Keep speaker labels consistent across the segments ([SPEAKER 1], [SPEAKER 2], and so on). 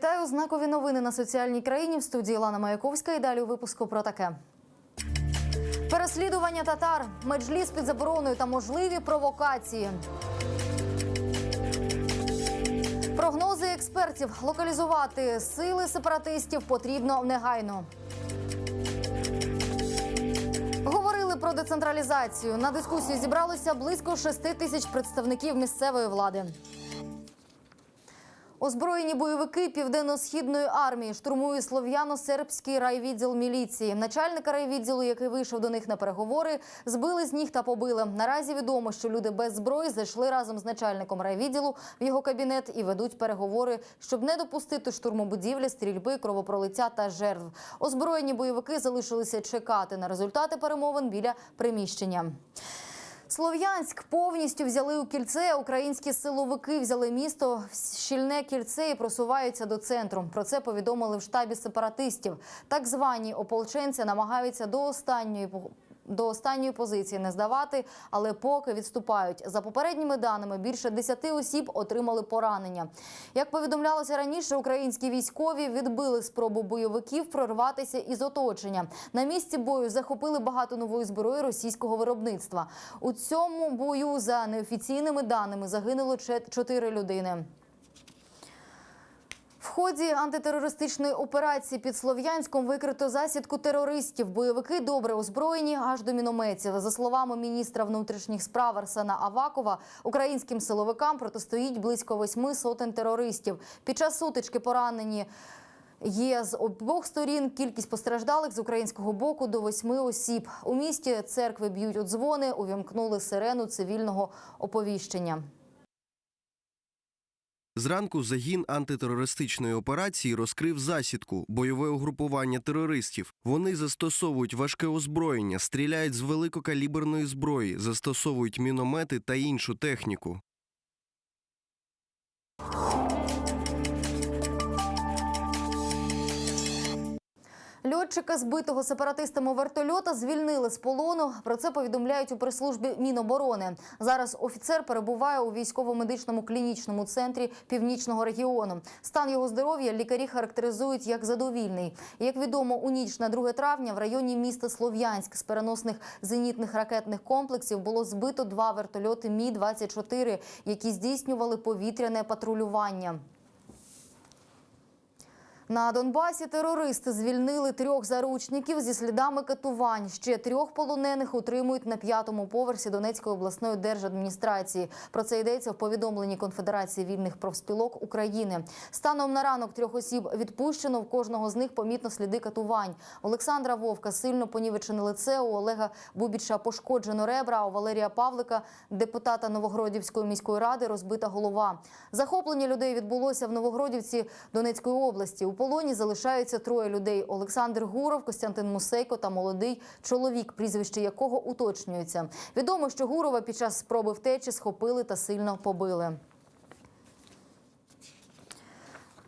[SPEAKER 1] Вітаю знакові новини на соціальній країні в студії Лана Маяковська. І далі у випуску про таке. Переслідування татар, меджліс під забороною та можливі провокації. Прогнози експертів локалізувати сили сепаратистів потрібно негайно. Говорили про децентралізацію. На дискусію зібралося близько 6 тисяч представників місцевої влади. Озброєні бойовики південно-східної армії штурмують слов'яно-сербський райвідділ міліції. Начальника райвідділу, який вийшов до них на переговори, збили з ніг та побили. Наразі відомо, що люди без зброї зайшли разом з начальником райвідділу в його кабінет і ведуть переговори, щоб не допустити штурму будівлі, стрільби, кровопролиття та жертв. Озброєні бойовики залишилися чекати на результати перемовин біля приміщення. Слов'янськ повністю взяли у кільце. Українські силовики взяли місто в щільне кільце і просуваються до центру. Про це повідомили в штабі сепаратистів. Так звані ополченці намагаються до останньої до останньої позиції не здавати, але поки відступають. За попередніми даними, більше 10 осіб отримали поранення. Як повідомлялося раніше, українські військові відбили спробу бойовиків прорватися із оточення. На місці бою захопили багато нової зброї російського виробництва. У цьому бою, за неофіційними даними, загинуло 4 людини. Ході антитерористичної операції під Слов'янськом викрито засідку терористів. Бойовики добре озброєні аж до мінометів. За словами міністра внутрішніх справ Арсена Авакова, українським силовикам протистоїть близько восьми сотень терористів. Під час сутички поранені. Є з обох сторін кількість постраждалих з українського боку до восьми осіб. У місті церкви б'ють у дзвони, увімкнули сирену цивільного оповіщення.
[SPEAKER 2] Зранку загін антитерористичної операції розкрив засідку бойове угрупування терористів. Вони застосовують важке озброєння, стріляють з великокаліберної зброї, застосовують міномети та іншу техніку.
[SPEAKER 1] Льотчика, збитого сепаратистами вертольота, звільнили з полону. Про це повідомляють у прес-службі Міноборони. Зараз офіцер перебуває у військово-медичному клінічному центрі північного регіону. Стан його здоров'я лікарі характеризують як задовільний. Як відомо, у ніч на 2 травня в районі міста Слов'янськ з переносних зенітних ракетних комплексів було збито два вертольоти Мі 24 які здійснювали повітряне патрулювання. На Донбасі терористи звільнили трьох заручників зі слідами катувань. Ще трьох полонених утримують на п'ятому поверсі Донецької обласної держадміністрації. Про це йдеться в повідомленні Конфедерації вільних профспілок України. Станом на ранок трьох осіб відпущено. В кожного з них помітно сліди катувань. Олександра Вовка сильно понівечене лице. У Олега Бубіча пошкоджено ребра. А у Валерія Павлика, депутата Новогродівської міської ради, розбита голова. Захоплення людей відбулося в Новогродівці Донецької області. Полоні залишаються троє людей: Олександр Гуров, Костянтин Мусейко та молодий чоловік, прізвище якого уточнюється. Відомо, що Гурова під час спроби втечі схопили та сильно побили.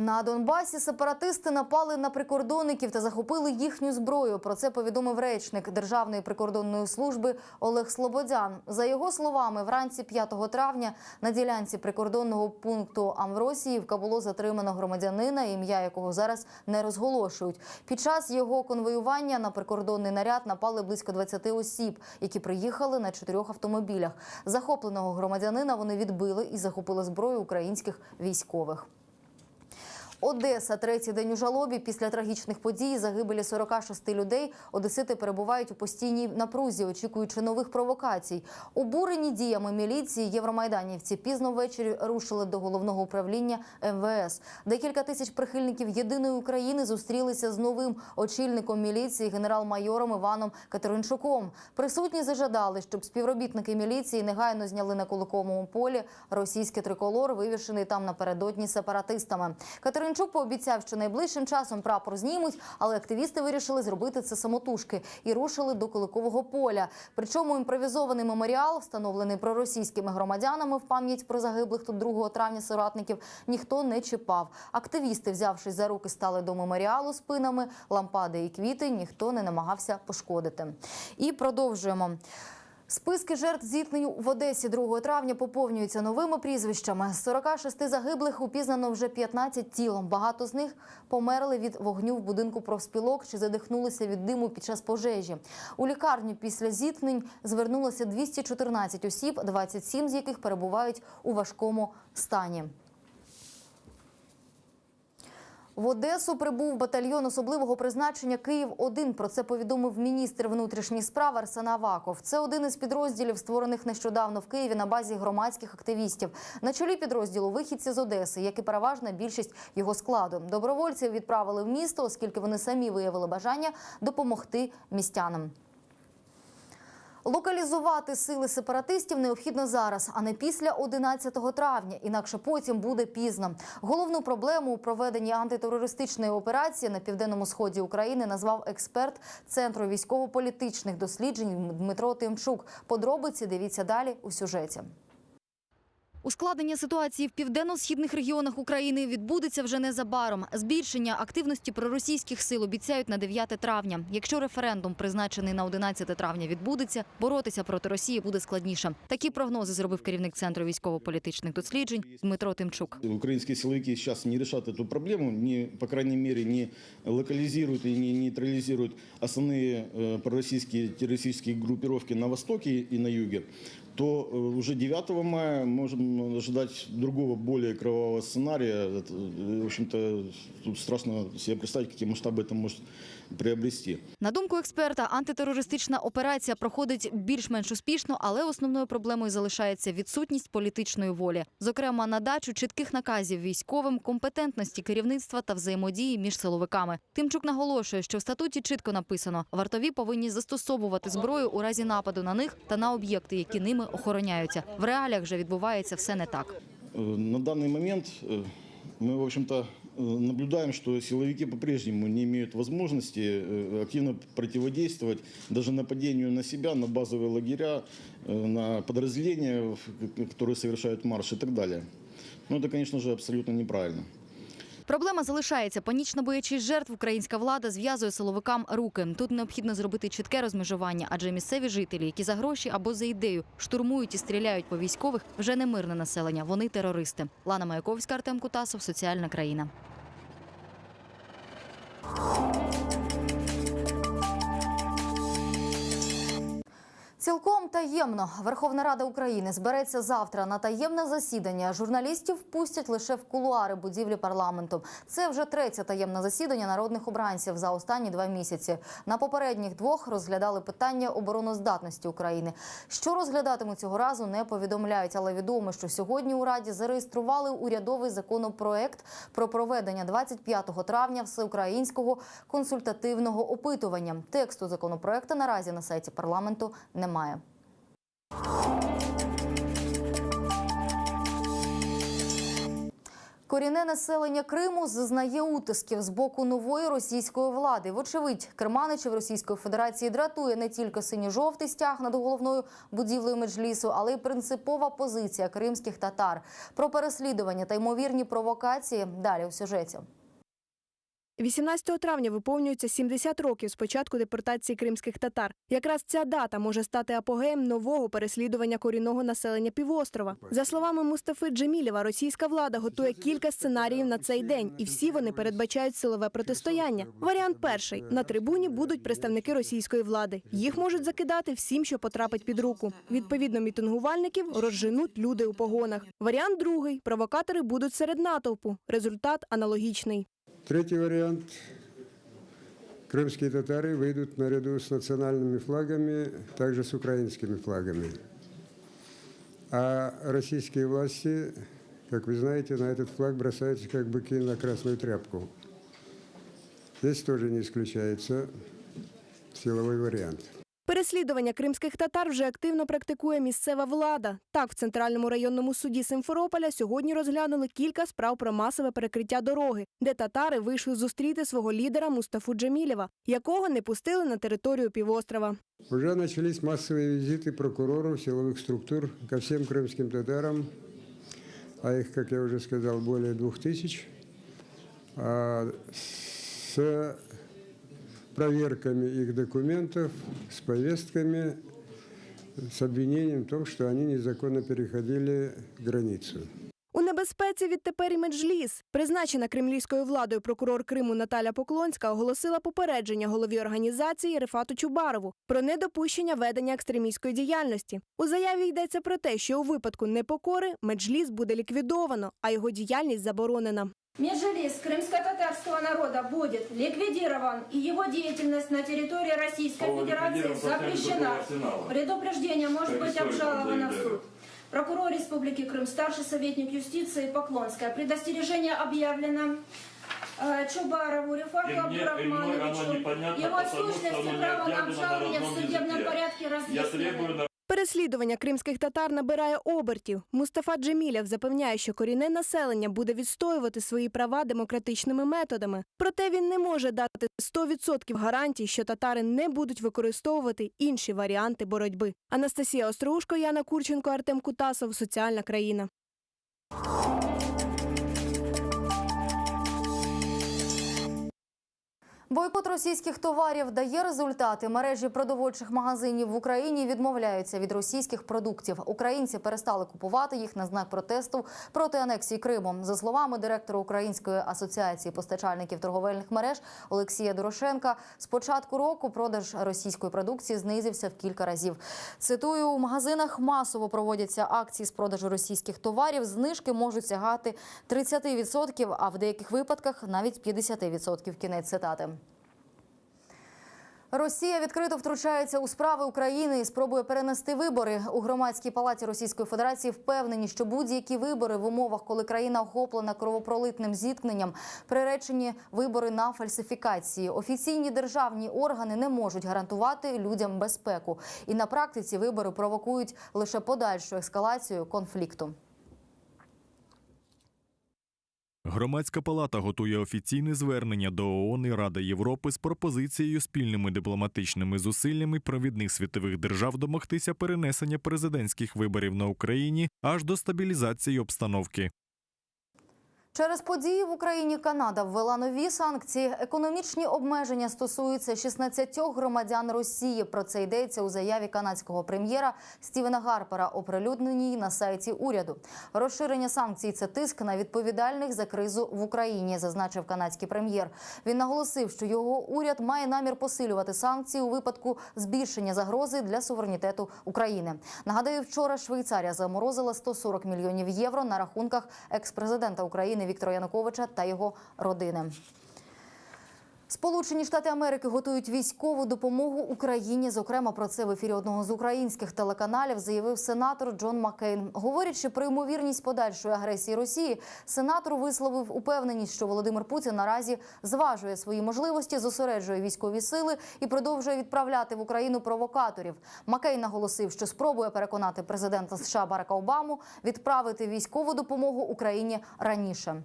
[SPEAKER 1] На Донбасі сепаратисти напали на прикордонників та захопили їхню зброю. Про це повідомив речник Державної прикордонної служби Олег Слободян. За його словами, вранці 5 травня на ділянці прикордонного пункту Амвросіївка було затримано громадянина, ім'я якого зараз не розголошують. Під час його конвоювання на прикордонний наряд напали близько 20 осіб, які приїхали на чотирьох автомобілях. Захопленого громадянина вони відбили і захопили зброю українських військових. Одеса, третій день у жалобі. Після трагічних подій загибелі 46 людей. Одесити перебувають у постійній напрузі, очікуючи нових провокацій. Обурені діями міліції євромайданівці пізно ввечері рушили до головного управління МВС. Декілька тисяч прихильників єдиної України зустрілися з новим очільником міліції генерал-майором Іваном Катеринчуком. Присутні зажадали, щоб співробітники міліції негайно зняли на Куликовому полі російський триколор, вивішений там напередодні сепаратистами. Катеринчук пообіцяв, що найближчим часом прапор знімуть, але активісти вирішили зробити це самотужки і рушили до Куликового поля. Причому імпровізований меморіал, встановлений проросійськими громадянами в пам'ять про загиблих тут 2 травня соратників, ніхто не чіпав. Активісти, взявшись за руки, стали до меморіалу спинами, лампади і квіти ніхто не намагався пошкодити. І продовжуємо. Списки жертв зіткнень в Одесі 2 травня поповнюються новими прізвищами. З 46 загиблих упізнано вже 15 тіл. Багато з них померли від вогню в будинку профспілок чи задихнулися від диму під час пожежі. У лікарню після зіткнень звернулося 214 осіб, 27 з яких перебувають у важкому стані. В Одесу прибув батальйон особливого призначення Київ 1 Про це повідомив міністр внутрішніх справ Арсен Аваков. Це один із підрозділів, створених нещодавно в Києві на базі громадських активістів. На чолі підрозділу вихідці з Одеси, як і переважна більшість його складу. Добровольців відправили в місто, оскільки вони самі виявили бажання допомогти містянам. Локалізувати сили сепаратистів необхідно зараз, а не після 11 травня. Інакше потім буде пізно. Головну проблему у проведенні антитерористичної операції на південному сході України назвав експерт Центру військово-політичних досліджень Дмитро Тимчук. Подробиці дивіться далі у сюжеті. Ускладнення ситуації в південно-східних регіонах України відбудеться вже незабаром. Збільшення активності проросійських сил обіцяють на 9 травня. Якщо референдум, призначений на 11 травня, відбудеться, боротися проти Росії буде складніше. Такі прогнози зробив керівник центру військово-політичних досліджень Дмитро Тимчук.
[SPEAKER 3] Украинские силовики сейчас не решат эту проблему, не, по крайней мере, не локализируют и не нейтрализируют основные э, пророссийские террористические группировки на востоке и на юге, то э, уже 9 мая можем ожидать другого, более кровавого сценария. Это, э, В общем-то, тут страшно себе представить, какие масштабы это может приобрести.
[SPEAKER 1] На думку експерта, антитерористична операція проходить більш-менш успішно, але основною проблемою залишається відсутність політичної волі, зокрема на дачу чітких наказів військовим, компетентності керівництва та взаємодії між силовиками. Тимчук наголошує, що в статуті чітко написано: вартові повинні застосовувати зброю у разі нападу на них та на об'єкти, які ними охороняються. В реаліях же відбувається все не так.
[SPEAKER 3] Э, На данный момент э, мы, в общем-то, э, наблюдаем, что силовики по-прежнему не имеют возможности э, активно противодействовать даже нападению на себя, на базовые лагеря, э, на подразделения, в- которые совершают марш и так далее. Но это, конечно же, абсолютно неправильно.
[SPEAKER 1] Проблема залишається. Панічно боячись жертв, українська влада зв'язує силовикам руки. Тут необхідно зробити чітке розмежування, адже місцеві жителі, які за гроші або за ідею штурмують і стріляють по військових, вже не мирне населення. Вони терористи. Лана Маяковська, Артем Кутасов, Соціальна країна. Цілком таємно Верховна Рада України збереться завтра на таємне засідання. Журналістів пустять лише в кулуари будівлі парламенту. Це вже третє таємне засідання народних обранців за останні два місяці. На попередніх двох розглядали питання обороноздатності України. Що розглядатимуть цього разу, не повідомляють, але відомо, що сьогодні у раді зареєстрували урядовий законопроект про проведення 25 травня всеукраїнського консультативного опитування. Тексту законопроекту наразі на сайті парламенту немає. Корінне населення Криму зазнає утисків з боку нової російської влади. Вочевидь, керманичів Російської Федерації дратує не тільки синьо-жовтий стяг над головною будівлею меджлісу, але й принципова позиція кримських татар. Про переслідування та ймовірні провокації далі у сюжеті.
[SPEAKER 4] 18 травня виповнюється 70 років з початку депортації кримських татар. Якраз ця дата може стати апогеєм нового переслідування корінного населення півострова. За словами Мустафи Джемілєва, російська влада готує кілька сценаріїв на цей день, і всі вони передбачають силове протистояння. Варіант перший на трибуні будуть представники російської влади. Їх можуть закидати всім, що потрапить під руку. Відповідно, мітингувальників розженуть люди у погонах. Варіант другий провокатори будуть серед натовпу. Результат аналогічний.
[SPEAKER 5] Третий вариант. Крымские татары выйдут наряду с национальными флагами, также с украинскими флагами. А российские власти, как вы знаете, на этот флаг бросаются как быки на красную тряпку. Здесь тоже не исключается силовой вариант.
[SPEAKER 4] Переслідування кримських татар вже активно практикує місцева влада. Так, в центральному районному суді Симферополя сьогодні розглянули кілька справ про масове перекриття дороги, де татари вийшли зустріти свого лідера Мустафу Джемілєва, якого не пустили на територію півострова.
[SPEAKER 5] Уже начались массовые визиты прокуроров, силовых структур ко всем крымским татарам, а их, как я уже сказал, более двух тысяч, а, с проверками их документов, с повестками с обвинением в том, что они незаконно переходили границу.
[SPEAKER 4] У небезпеці відтепер і Меджліс. Призначена кремлівською владою прокурор Криму Наталя Поклонська оголосила попередження голові організації Рефату Чубарову про недопущення ведення екстремістської діяльності. У заяві йдеться про те, що у випадку непокори Меджліс буде ліквідовано, а його діяльність заборонена.
[SPEAKER 6] Меджилис крымско-татарского народа будет ликвидирован, и его деятельность на территории Российской
[SPEAKER 7] Слово
[SPEAKER 6] Федерации запрещена. Предупреждение может быть обжаловано в суд. Прокурор Республики Крым, старший советник юстиции Поклонская. Предостережение объявлено. Э, Чубарову
[SPEAKER 7] Рифату
[SPEAKER 6] Абдурахмановичу. Его сущности право на обжалование в судебном порядке
[SPEAKER 7] разъяснено.
[SPEAKER 4] Переслідування кримських татар набирає обертів. Мустафа Джемілєв запевняє, що корінне населення буде відстоювати свої права демократичними методами. Проте він не може дати 100% гарантій, що татари не будуть використовувати інші варіанти боротьби. Анастасія Остроушко, Яна Курченко, Артем Кутасов. Соціальна країна.
[SPEAKER 1] Бойкот російських товарів дає результати. Мережі продовольчих магазинів в Україні відмовляються від російських продуктів. Українці перестали купувати їх на знак протесту проти анексії Криму. За словами директора Української асоціації постачальників торговельних мереж Олексія Дорошенка, з початку року продаж російської продукції знизився в кілька разів. Цитую, у магазинах масово проводяться акції з продажу російських товарів. Знижки можуть сягати 30%, а в деяких випадках навіть 50%. Кінець цитати. Росія відкрито втручається у справи України і спробує перенести вибори. У громадській палаті Російської Федерації впевнені, що будь-які вибори в умовах, коли країна охоплена кровопролитним зіткненням, приречені вибори на фальсифікації. Офіційні державні органи не можуть гарантувати людям безпеку, і на практиці вибори провокують лише подальшу ескалацію конфлікту.
[SPEAKER 8] Громадська палата готує офіційне звернення до ООН і Ради Європи з пропозицією спільними дипломатичними зусиллями провідних світових держав домогтися перенесення президентських виборів на Україні аж до стабілізації обстановки.
[SPEAKER 1] Через події в Україні Канада ввела нові санкції. Економічні обмеження стосуються 16 громадян Росії. Про це йдеться у заяві канадського прем'єра Стівена Гарпера, оприлюдненій на сайті уряду. Розширення санкцій це тиск на відповідальних за кризу в Україні, зазначив канадський прем'єр. Він наголосив, що його уряд має намір посилювати санкції у випадку збільшення загрози для суверенітету України. Нагадаю, вчора Швейцарія заморозила 140 мільйонів євро на рахунках екс-президента України Віктора Януковича та його родини. Сполучені Штати Америки готують військову допомогу Україні. Зокрема, про це в ефірі одного з українських телеканалів заявив сенатор Джон Маккейн. Говорячи про ймовірність подальшої агресії Росії, сенатор висловив упевненість, що Володимир Путін наразі зважує свої можливості, зосереджує військові сили і продовжує відправляти в Україну провокаторів. Маккейн наголосив, що спробує переконати президента США Барака Обаму відправити військову допомогу Україні раніше.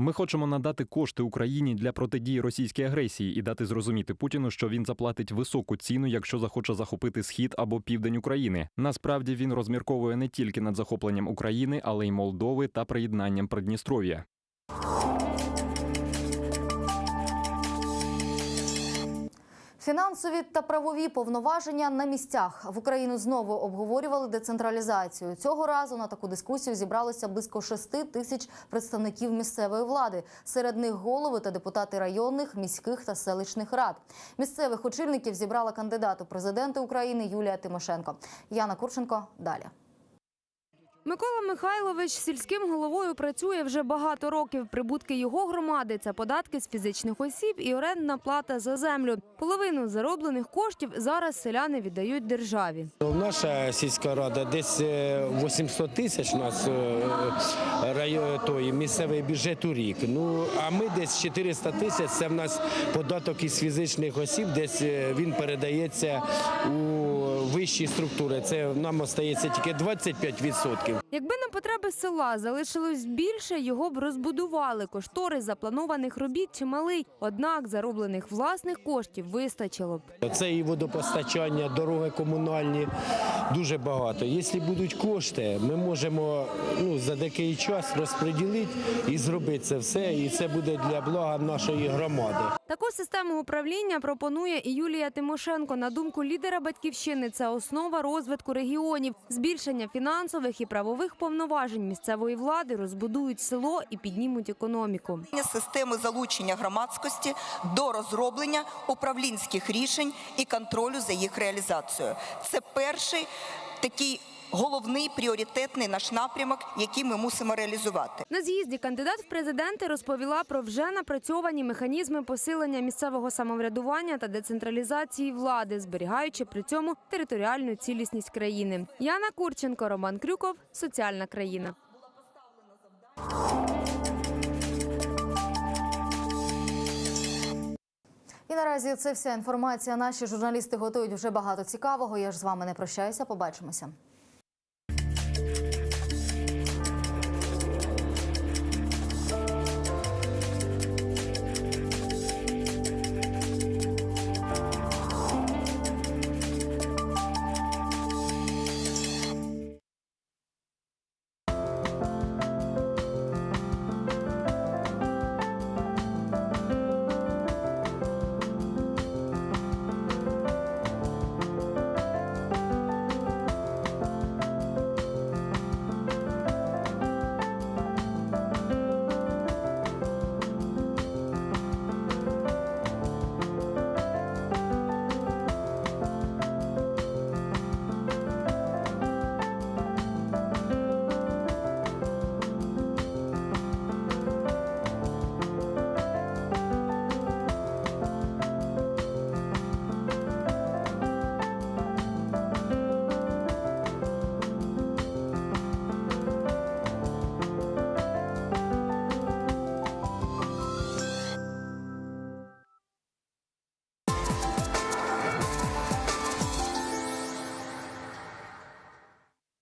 [SPEAKER 9] Ми хочемо надати кошти Україні для протидії російській агресії і дати зрозуміти Путіну, що він заплатить високу ціну, якщо захоче захопити схід або південь України. Насправді він розмірковує не тільки над захопленням України, але й Молдови та приєднанням Придністров'я.
[SPEAKER 1] Фінансові та правові повноваження на місцях в Україну знову обговорювали децентралізацію. Цього разу на таку дискусію зібралося близько 6 тисяч представників місцевої влади. Серед них голови та депутати районних, міських та селищних рад. Місцевих очільників зібрала кандидат у президенти України Юлія Тимошенко. Яна Курченко далі.
[SPEAKER 10] Микола Михайлович сільським головою працює вже багато років. Прибутки його громади це податки з фізичних осіб і орендна плата за землю. Половину зароблених коштів зараз селяни віддають державі.
[SPEAKER 11] Наша сільська рада десь е, 800 тисяч у нас е, той місцевий бюджет у рік. Ну а ми десь 400 тисяч. Це в нас податок із фізичних осіб. Десь е, він передається у вищі структури. Це нам остається тільки 25%.
[SPEAKER 10] Якби на потреби села залишилось більше, його б розбудували. Кошторис запланованих робіт чималий. Однак зароблених власних коштів вистачило б.
[SPEAKER 11] Це і водопостачання, дороги комунальні, дуже багато. Якщо будуть кошти, ми можемо ну, за деякий час розподілити і зробити це все, і це буде для блага нашої громади.
[SPEAKER 10] Таку систему управління пропонує і Юлія Тимошенко. На думку лідера батьківщини, це основа розвитку регіонів. Збільшення фінансових і правових повноважень місцевої влади розбудують село і піднімуть економіку.
[SPEAKER 7] системи залучення громадськості до розроблення управлінських рішень і контролю за їх реалізацією. Це перший такий головний пріоритетний наш напрямок, який ми мусимо реалізувати.
[SPEAKER 10] На з'їзді кандидат в президенти розповіла про вже напрацьовані механізми посилення місцевого самоврядування та децентралізації влади, зберігаючи при цьому територіальну цілісність країни. Яна Курченко, Роман Крюков, Соціальна країна.
[SPEAKER 1] І наразі це вся інформація. Наші журналісти готують вже багато цікавого. Я ж з вами не прощаюся. Побачимося.